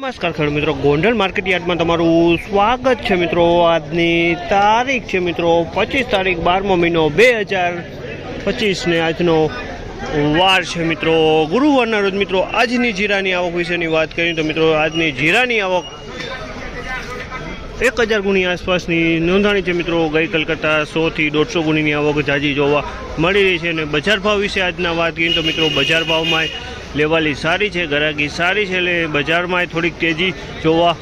નમસ્કાર ખેડૂત મિત્રો. ગોંડલ માર્કેટ યાર્ડમાં તમારું સ્વાગત છે મિત્રો. આજની તારીખ છે મિત્રો પચીસ તારીખ બારમો મહિનો બે હજાર પચીસને આજનો વાર છે મિત્રો. ગુરુવારના રોજ મિત્રો આજની જીરાની આવક વિશેની વાત કરીએ તો મિત્રો આજની જીરાની આવક એક હજાર ગુણી આસપાસની નોંધાણી છે મિત્રો. ગઈકાલ કરતાં સોથી દોઢસો ગુણીની આવક જાજી જોવા મળી રહી છે અને બજાર ભાવ વિશે આજના વાત કરીએ તો મિત્રો બજાર ભાવમાં લેવાલી સારી છે ગરાકી સારી છે, એટલે બજારમાં થોડીક તેજી જોવા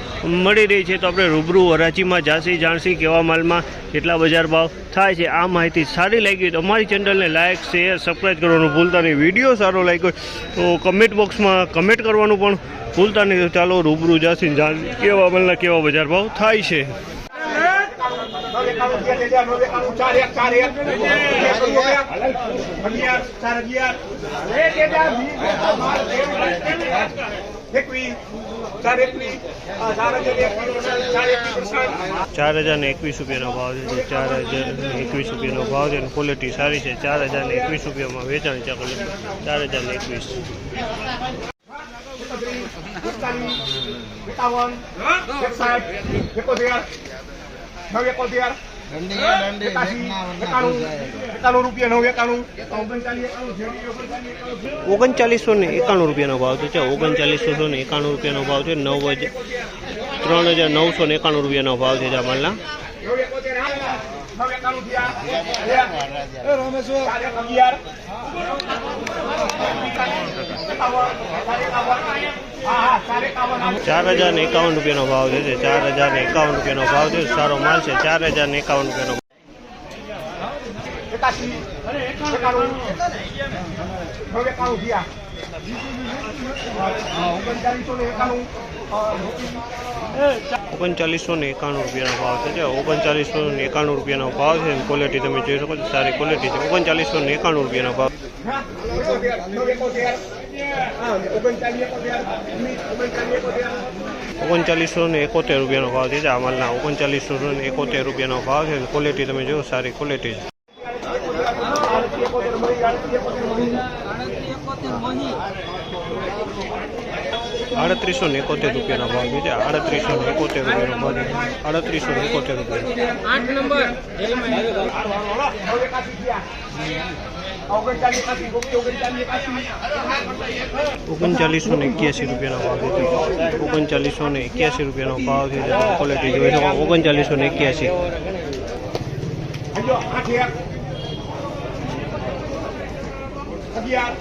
મળી રહી છે. તો આપણે રૂબરૂ હરાજીમાં જાસી જાણસી કેવા માલમાં કેટલા બજાર ભાવ થાય છે, આ માહિતી સારી લાગી હોય તો અમારી ચેનલને લાઇક શેર સબસ્ક્રાઈબ કરવાનું ભૂલતા નહીં. વીડિયો સારો લાગ્યો તો કમેન્ટ બોક્સમાં કમેન્ટ કરવાનું પણ ભૂલતા નહીં. ચાલો રૂબરૂ જાસી જાણ, કેવા માલના કેવા બજાર ભાવ થાય છે. ચાર એક, એકવીસ, ચાર હજાર ને એકવીસ રૂપિયાનો ભાવ છે ચાર હજાર એકવીસ રૂપિયાનો ભાવ છે અને ક્વોલિટી સારી છે. ચાર હજાર ને એકવીસ રૂપિયામાં વેચાણ છે ચાર હજાર ને એકવીસ. એકાવન, એકસાઠ, એકોતેર, નવ એકોતેર, ઓગણચાલીસ ને એકાણું રૂપિયાનો ભાવ છે ઓગણચાલીસો ને એકાણું રૂપિયાનો ભાવ છે નવ હજાર ત્રણ હજાર નવસો ને એકાણું રૂપિયાનો ભાવ છે આ માલના નવ એકોતેર, નવ એકાણું થયા, ચાર હજાર ને એકાવન રૂપિયાનો ભાવ છે. ચાર હજાર ને એકાવન રૂપિયાનો ભાવ છે. સારો માલ છે. ચાર હજાર ને એકાવન રૂપિયાનો એકાશી, ઓગણચાલીસો ને એકાણું, રૂપિયાનો ભાવ છે ઓગણચાલીસો ને એકાણું રૂપિયાનો ભાવ છે ક્વોલિટી તમે જોઈ શકો છો સારી ક્વોલિટી છે. ઓગણચાલીસો ને એકાણું રૂપિયાનો ભાવ. ઓગણચાલીસ ને એકોતેર રૂપિયાનો ભાવ છે આ માલના ઓગણચાલીસો ને એકોતેર રૂપિયાનો ભાવ છે ક્વોલિટી તમે જુઓ સારી ક્વોલિટી છે. આડત્રીસ ને એકોતેર રૂપિયાનો ભાવ છે. આડત્રીસો ને એકોતેર રૂપિયાનો ભાવ છે. આડત્રીસો ને એકોતેર રૂપિયા. થયા. ઓગણચાલીસ ને એક્યાસી રૂપિયાનો ભાવ છે. ઓગણચાલીસો ને એક્યાસી રૂપિયાનો ભાવ છે. ક્વોલિટી જોઈ શકો. ઓગણચાલીસો ને એક્યાસી. આઠ. અગિયાર,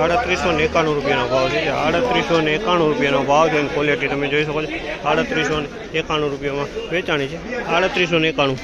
આડત્રીસો ને એકાણું, રૂપિયાનો ભાવ છે. આડત્રીસો ને એકાણું રૂપિયાનો ભાવ છે અને ક્વોલિટી તમે જોઈ શકો છો. આડત્રીસો ને એકાણું રૂપિયામાં વેચાણી છે. આડત્રીસો ને એકાણું.